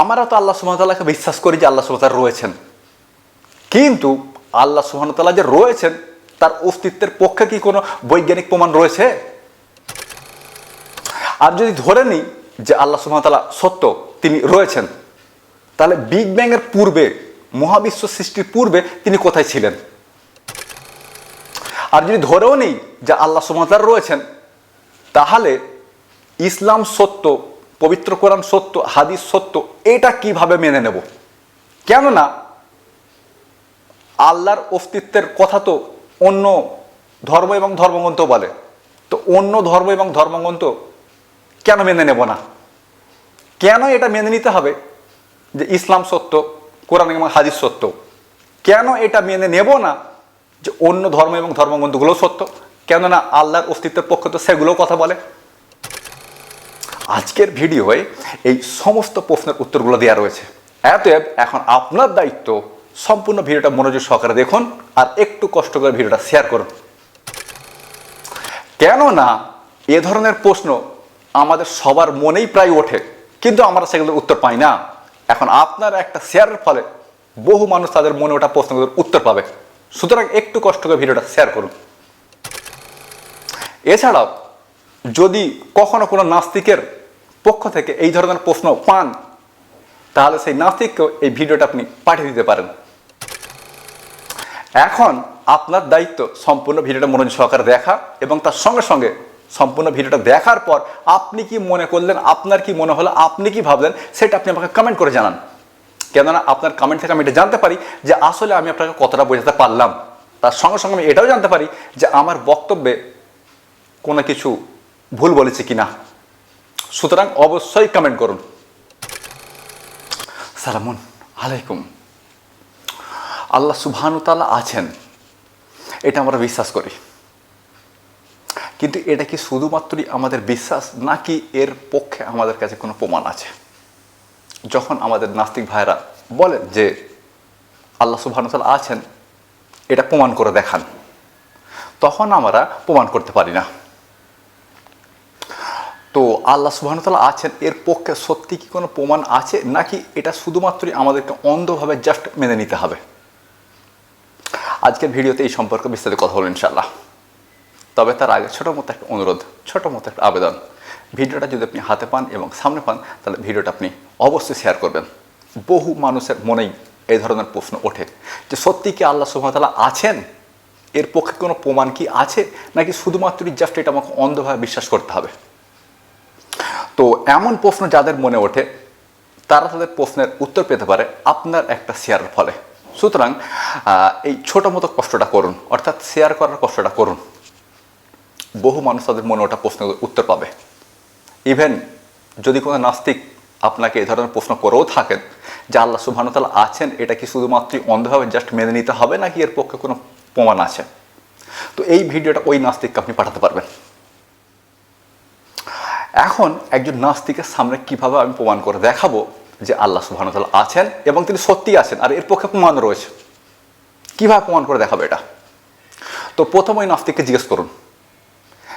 আমরা তো আল্লাহ সুহামতাল্লাহকে বিশ্বাস করি যে আল্লাহ সুহামতাল রয়েছেন। কিন্তু আল্লাহ সুহামতাল্লাহ যে রয়েছেন, তার অস্তিত্বের পক্ষে কি কোনো বৈজ্ঞানিক প্রমাণ রয়েছে? আর যদি ধরে নিই যে আল্লাহ সুহামতাল্লাহ সত্য তিনি রয়েছেন, তাহলে বিগ ব্যাংয়ের পূর্বে, মহাবিশ্ব সৃষ্টির পূর্বে তিনি কোথায় ছিলেন? আর যদি ধরেও নেই যে আল্লাহ সুহামতাল্লাহ রয়েছেন, তাহলে ইসলাম সত্য পবিত্র কোরআন সত্য, হাদিস সত্য, এটা কীভাবে মেনে নেব? কেননা, আল্লাহর অস্তিত্বের কথা তো অন্য ধর্ম এবং ধর্মগ্রন্থ বলে। তো অন্য ধর্ম এবং ধর্মগ্রন্থ কেন মেনে নেব না? কেন এটা মেনে নিতে হবে যে ইসলাম সত্য, কোরআন এবং হাদিস সত্য? কেন এটা মেনে নেব না যে অন্য ধর্ম এবং ধর্মগ্রন্থগুলো সত্য? কেননা আল্লাহর অস্তিত্বের পক্ষে তো সেগুলোও কথা বলে। আজকের ভিডিওয়ে এই সমস্ত প্রশ্নের উত্তরগুলো দেওয়া রয়েছে। এতএব এখন আপনার দায়িত্ব সম্পূর্ণ ভিডিওটা মনোযোগ সহকারে দেখুন আর একটু কষ্ট করে ভিডিওটা শেয়ার করুন। কেননা এ ধরনের প্রশ্ন আমাদের সবার মনেই প্রায় ওঠে, কিন্তু আমরা সেগুলোর উত্তর পাই না। এখন আপনার একটা শেয়ারের ফলে বহু মানুষ তাদের মনে ওঠা প্রশ্নগুলোর উত্তর পাবে। সুতরাং একটু কষ্ট করে ভিডিওটা শেয়ার করুন। এছাড়াও যদি কখনো কোনো নাস্তিকের পক্ষ থেকে এই ধরনের প্রশ্ন পান, তাহলে সেই নাস্তিককেও এই ভিডিওটা আপনি পাঠিয়ে দিতে পারেন। এখন আপনার দায়িত্ব সম্পূর্ণ ভিডিওটা মনোযোগ সহকারে দেখা এবং তার সঙ্গে সঙ্গে সম্পূর্ণ ভিডিওটা দেখার পর আপনি কি মনে করলেন, আপনার কি মনে হলো, আপনি কি ভাবলেন, সেটা আপনি আমাকে কমেন্ট করে জানান। কেননা আপনার কমেন্ট থেকে আমি এটা জানতে পারি যে আসলে আমি আপনাকে কতটা বোঝাতে পারলাম। তার সঙ্গে সঙ্গে আমি এটাও জানতে পারি যে আমার বক্তব্যে কোনো কিছু ভুল বলেছি কি না সুতরাং অবশ্যই কমেন্ট করুন। সালামুন আলাইকুম। আল্লাহ সুবহানুতালা আছেন, এটা আমরা বিশ্বাস করি। কিন্তু এটা কি শুধুমাত্রই আমাদের বিশ্বাস নাকি এর পক্ষে আমাদের কাছে কোনো প্রমাণ আছে? যখন আমাদের নাস্তিক ভাইরা বলেন যে আল্লাহ সুবহানুতালা আছেন, এটা প্রমাণ করে দেখান। তখন আমরা প্রমাণ করতে পারি না। তো আল্লাহ সুবাহতাল্লাহ আছেন, এর পক্ষে সত্যি কি কোনো প্রমাণ আছে? নাকি এটা শুধুমাত্রই আমাদেরকে অন্ধভাবে জাস্ট মেনে নিতে হবে? আজকের ভিডিওতে এই সম্পর্কে বিস্তারিত কথা বলব ইনশাল্লাহ তবে তার আগে ছোটো মতো একটা অনুরোধ, ছোটো মতো একটা আবেদন। ভিডিওটা যদি আপনি হাতে পান এবং সামনে পান, তাহলে ভিডিওটা আপনি অবশ্যই শেয়ার করবেন। বহু মানুষের মনেই এই ধরনের প্রশ্ন ওঠে যে, সত্যি কি আল্লাহ সুবাহতাল্লাহ আছেন? এর পক্ষে কোনো প্রমাণ কি আছে? নাকি শুধুমাত্রই জাস্ট এটা আমাকে অন্ধভাবে বিশ্বাস করতে হবে? তো এমন প্রশ্ন যাদের মনে ওঠে, তারা তাদের প্রশ্নের উত্তর পেতে পারে আপনার একটা শেয়ারের ফলে। সুতরাং এই ছোট মতো কষ্টটা করুন, অর্থাৎ শেয়ার করার কষ্টটা করুন। বহু মানুষ তাদের মনে ওঠা প্রশ্নের উত্তর পাবে। ইভেন যদি কোনো নাস্তিক আপনাকে এই ধরনের প্রশ্ন করেও থাকেন, যে আল্লাহ সুবাহতাল আছেন, এটা কি শুধুমাত্রই অন্ধভাবে জাস্ট মেনে নিতে হবে, নাকি এর পক্ষে কোনো প্রমাণ আছে? তো এই ভিডিওটা ওই নাস্তিককে আপনি পাঠাতে পারবেন। এখন একজন নাস্তিকের সামনে কীভাবে আমি প্রমাণ করে দেখাবো যে আল্লাহ সুবাহতাল আছেন এবং তিনি সত্যি আছেন? আর এর পক্ষে প্রমাণ রয়েছে। কীভাবে প্রমাণ করে দেখাবো এটা? তো প্রথম ওই নাস্তিককে জিজ্ঞেস করুন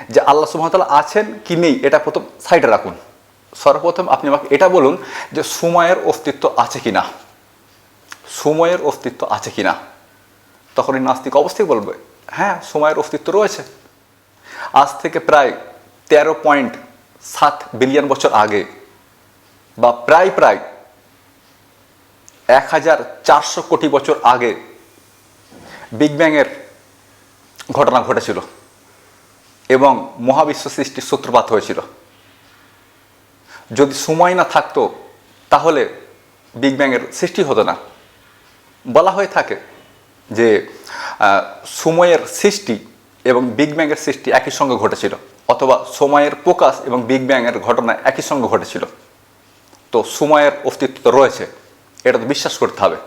যে আল্লাহ সুবাহতাল আছেন কি নেই? এটা প্রথম সাইডে রাখুন। সর্বপ্রথম আপনি আমাকে এটা বলুন যে সময়ের অস্তিত্ব আছে কি না সময়ের অস্তিত্ব আছে কি না তখন এই নাস্তিক অবস্থায় বলবে হ্যাঁ সময়ের অস্তিত্ব রয়েছে। আজ থেকে প্রায় তেরো পয়েন্ট সাত বিলিয়ন বছর আগে বা প্রায় প্রায় এক হাজার চারশো কোটি বছর আগে বিগ ব্যাংয়ের ঘটনা ঘটেছিল এবং মহাবিশ্ব সৃষ্টির সূত্রপাত হয়েছিল। যদি সময় না থাকতো, তাহলে বিগ ব্যাংয়ের সৃষ্টি হতো না। বলা হয়ে থাকে যে সময়ের সৃষ্টি এবং বিগ ব্যাংয়ের সৃষ্টি একই সঙ্গে ঘটেছিল, অথবা সময়ের প্রকাশ এবং বিগ ব্যাংয়ের ঘটনা একই সঙ্গে ঘটেছিল। তো সময়ের অস্তিত্ব তো রয়েছে, এটা তো বিশ্বাস করতে হবে।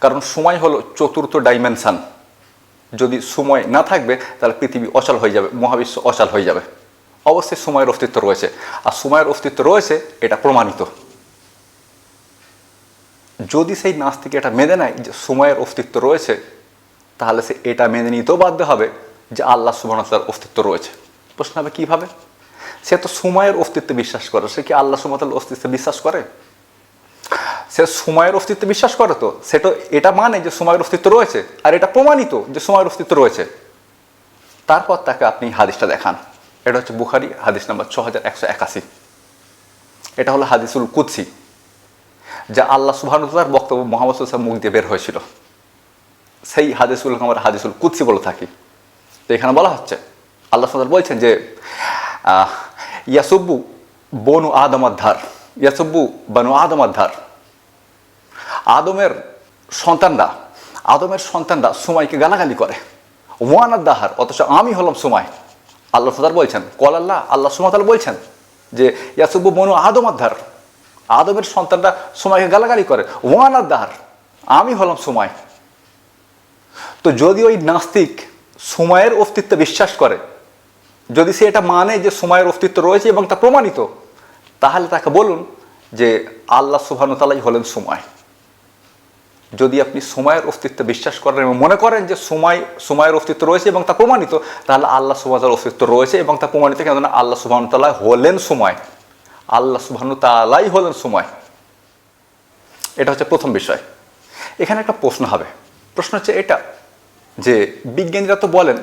কারণ সময় হলো চতুর্থ ডাইমেনশন যদি সময় না থাকবে, তাহলে পৃথিবী অচল হয়ে যাবে, মহাবিশ্ব অচল হয়ে যাবে। অবশ্যই সময়ের অস্তিত্ব রয়েছে। আর সময়ের অস্তিত্ব রয়েছে, এটা প্রমাণিত। যদি সেই নাস্তিক এটা মেনে নেয় যে সময়ের অস্তিত্ব রয়েছে, তাহলে সে এটা মেনে নিতেও বাধ্য হবে। যে আল্লাহ সুবাহতার অস্তিত্ব রয়েছে। প্রশ্ন হবে কীভাবে? সে তো সময়ের অস্তিত্বে বিশ্বাস করে। সে কি আল্লাহ সুবাহতাল অস্তিত্বে বিশ্বাস করে? সে সময়ের অস্তিত্বে বিশ্বাস করে তো। সেটা এটা মানে যে সময়ের অস্তিত্ব রয়েছে আর এটা প্রমাণিত যে সময়ের অস্তিত্ব রয়েছে। তারপর তাকে আপনি হাদিসটা দেখান। এটা হচ্ছে বুখারি, হাদিস নাম্বার ছ হাজার একশো একাশি। এটা হলো হাদিসুল কুৎসি যা আল্লাহ সুবাহানুতার বক্তব্য মোহাম্মদ মুখ দিয়ে বের হয়েছিল। সেই হাদিসুল আমরা হাদিসুল কুৎসি বলে থাকি। তো এখানে বলা হচ্ছে, আল্লাহ সাল্লাম বলছেন যে ইয়াসুব্বু বনু আদমাধার ইয়াসুব্বু বানু আদমাধার আদমের সন্তানরা আদমের সন্তানরা সময়কে গালাগালি করে। ওয়ানার দাহার অথচ আমি হলাম সময় আল্লাহ সাদার বলছেন কল আল্লাহ আল্লাহ সুমাতাল বলছেন যে, ইয়াসুব্বু বনু আদমাধার আদমের সন্তানরা সময়কে গালাগালি করে ওয়ানার দাহার আমি হলাম সময় তো যদি ওই নাস্তিক সময়ের অস্তিত্বে বিশ্বাস করে। যদি সে এটা মানে যে সময়ের অস্তিত্ব রয়েছে এবং তা প্রমাণিত, তাহলে তাকে বলুন যে আল্লাহ সুবহানুতালাই হলেন সময়। যদি আপনি সময়ের অস্তিত্বে বিশ্বাস করেন এবং মনে করেন যে সময়, সময়ের অস্তিত্ব রয়েছে এবং তা প্রমাণিত, তাহলে আল্লাহ সুবাহতার অস্তিত্ব রয়েছে এবং তা প্রমাণিত, কেননা আল্লাহ সুবাহতাল্লাহ হলেন সময়। আল্লাহ সুবাহতালাই হলেন সময়। এটা হচ্ছে প্রথম বিষয়। এখানে একটা প্রশ্ন হবে। প্রশ্ন হচ্ছে এটা যে বিজ্ঞানীরা তো বলেন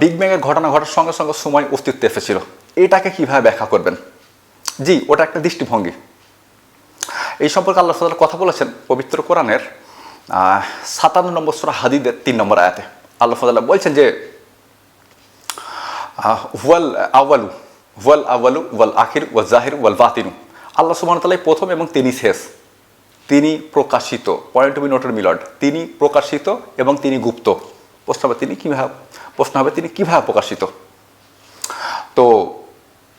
বিগ ব্যাংয়ের ঘটনা ঘটার সঙ্গে সঙ্গে সময় অস্তিত্ব এসেছিল। এটাকে কীভাবে ব্যাখ্যা করবেন? জি, ওটা একটা দৃষ্টিভঙ্গি। এই সম্পর্কে আল্লাহ তাআলা কথা বলেছেন পবিত্র কোরআনের সাতান্ন নম্বর সুরা হাদিদের তিন নম্বর আয়াতে। আল্লাহ তাআলা বলছেন যে ওয়াল আওয়ালু ওয়াল আওয়ালু, ওয়াল আখির, ওয়াল জাহির, ওয়াল বাতিনু। আল্লাহ ওয়া প্রথম এবং তিনি শেষ। তিনি প্রকাশিত পয়েন্ট বি নোটের মিলড তিনি প্রকাশিত এবং তিনি গুপ্ত। প্রশ্ন হবে তিনি কীভাবে, প্রশ্ন হবে তিনি কীভাবে প্রকাশিত? তো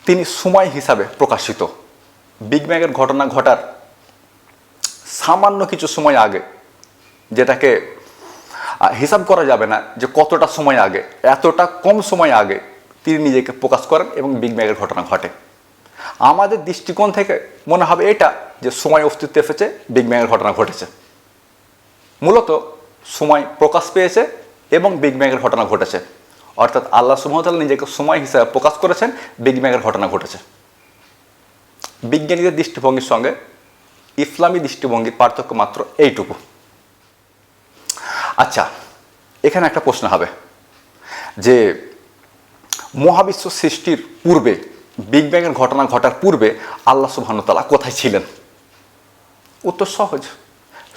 তিনি সময় হিসাবে প্রকাশিত। বিগ ব্যাংয়ের ঘটনা ঘটার সামান্য কিছু সময় আগে, যেটাকে হিসাব করা যাবে না যে কতটা সময় আগে, এতটা কম সময় আগে তিনি নিজেকে প্রকাশ করেন এবং বিগ ব্যাংয়ের ঘটনা ঘটে। আমাদের দৃষ্টিকোণ থেকে মনে হবে এটা যে সময় অস্তিত্বে এসেছে বিগ ব্যাংয়ের ঘটনা ঘটেছে। মূলত সময় প্রকাশ পেয়েছে এবং বিগ ব্যাংয়ের ঘটনা ঘটেছে। অর্থাৎ আল্লাহ সুমতাল নিজেকে সময় হিসাবে প্রকাশ করেছেন বিগ ব্যাংয়ের ঘটনা ঘটেছে। বিজ্ঞানীদের দৃষ্টিভঙ্গির সঙ্গে ইসলামী দৃষ্টিভঙ্গির পার্থক্য মাত্র এইটুকু। আচ্ছা এখানে একটা প্রশ্ন হবে যে মহাবিশ্ব সৃষ্টির পূর্বে বিগ ব্যাংয়ের ঘটনা ঘটার পূর্বে আল্লাহ সুবহানুতালা কোথায় ছিলেন? উত্তর সহজ।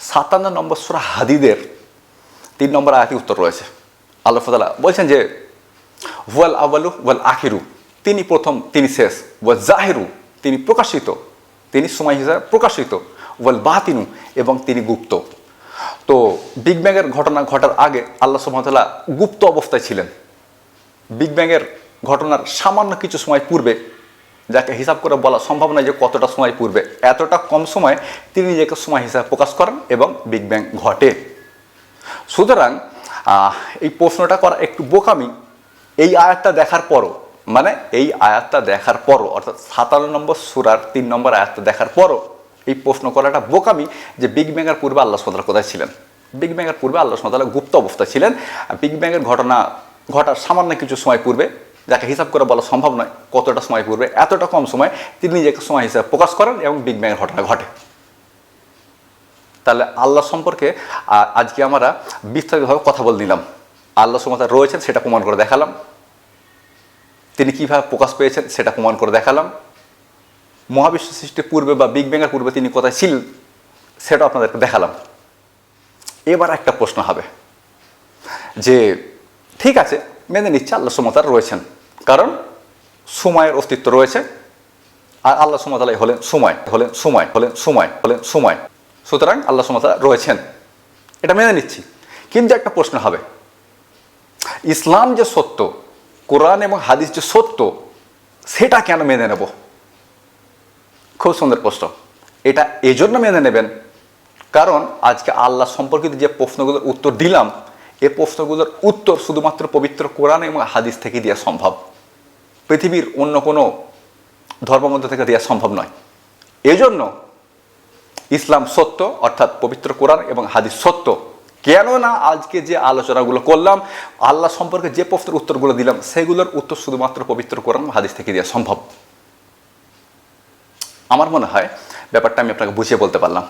সাতান্ন নম্বর সুরা হাদিদের তিন নম্বর আয়াতি উত্তর রয়েছে। আল্লাহ তাআলা বলছেন যে ওয়াল আওয়ালু ওয়াল আখিরু। তিনি প্রথম, তিনি শেষ। ওয়াল জাহেরু। তিনি প্রকাশিত। তিনি সময় হিসাবে প্রকাশিত। ওয়াল বাতিনু। এবং তিনি গুপ্ত। তো বিগ ব্যাংয়ের ঘটনা ঘটার আগে আল্লাহ সুবহানাহু গুপ্ত অবস্থায় ছিলেন। বিগ ব্যাংয়ের ঘটনার সামান্য কিছু সময় পূর্বে, যাকে হিসাব করে বলা সম্ভব নয় যে কতটা সময় পূর্বে, এতটা কম সময়ে তিনি নিজেকে সময় হিসাবে প্রকাশ করেন এবং বিগ ব্যাং ঘটে। সুতরাং এই প্রশ্নটা করা একটু বোকামি। এই আয়াতটা দেখার পরও মানে এই আয়াতটা দেখার পরও, অর্থাৎ সাতান্ন নম্বর সুরার তিন নম্বর আয়াতটা দেখার পরও এই প্রশ্ন করাটা বোকামি যে বিগ ব্যাংয়ের পূর্বে আল্লাহ সুমতাল কোথায় ছিলেন? বিগ ব্যাংয়ের পূর্বে আল্লাহ সুমতাল গুপ্ত অবস্থায় ছিলেন। বিগ ব্যাংয়ের ঘটনা ঘটার সামান্য কিছু সময় পূর্বে যাকে হিসাব করে বলা সম্ভব নয় কতটা সময় পূর্বে, এতটা কম সময় তিনি নিজেকে সময় হিসাবে প্রকাশ করেন এবং বিগ ব্যাংয়ের ঘটনা ঘটে। তাহলে আল্লাহ সম্পর্কে আজকে আমরা বিস্তারিতভাবে কথা বলে নিলাম। আল্লাহ সমতা রয়েছেন, সেটা প্রমাণ করে দেখালাম। তিনি কীভাবে প্রকাশ পেয়েছেন, সেটা প্রমাণ করে দেখালাম। মহাবিশ্ব সৃষ্টির পূর্বে বা বিগ ব্যাংয়ের পূর্বে তিনি কোথায় ছিলেন সেটা আপনাদেরকে দেখালাম। এবার একটা প্রশ্ন হবে যে, ঠিক আছে, মেনে নিচ্ছে আল্লাহ সমতার রয়েছেন। কারণ সময়ের অস্তিত্ব রয়েছে। আর আল্লাহ সুমতালাই হলেন সময় হলেন সময় হলেন সময় হলেন সময়। সুতরাং আল্লাহ সুমতালা রয়েছেন। এটা মেনে নিচ্ছি। কিন্তু একটা প্রশ্ন হবে। ইসলাম যে সত্য, কোরআন এবং হাদিস যে সত্য, সেটা কেন মেনে নেব? খুব সুন্দর প্রশ্ন। এটা এজন্য মেনে নেবেন। কারণ আজকে আল্লাহ সম্পর্কিত যে প্রশ্নগুলোর উত্তর দিলাম এই প্রশ্নগুলোর উত্তর শুধুমাত্র পবিত্র কোরআন এবং হাদিস থেকে দেওয়া সম্ভব। পৃথিবীর অন্য কোনো ধর্মগ্রন্থ থেকে দেওয়া সম্ভব নয়। এজন্য ইসলাম সত্য, অর্থাৎ পবিত্র কোরআন এবং হাদিস সত্য। কেননা আজকে যে আলোচনাগুলো করলাম, আল্লাহ সম্পর্কে যে প্রশ্নের উত্তরগুলো দিলাম, সেগুলোর উত্তর শুধুমাত্র পবিত্র কোরআন হাদিস থেকে দেওয়া সম্ভব। আমার মনে হয়, ব্যাপারটা আমি আপনাকে বুঝিয়ে বলতে পারলাম।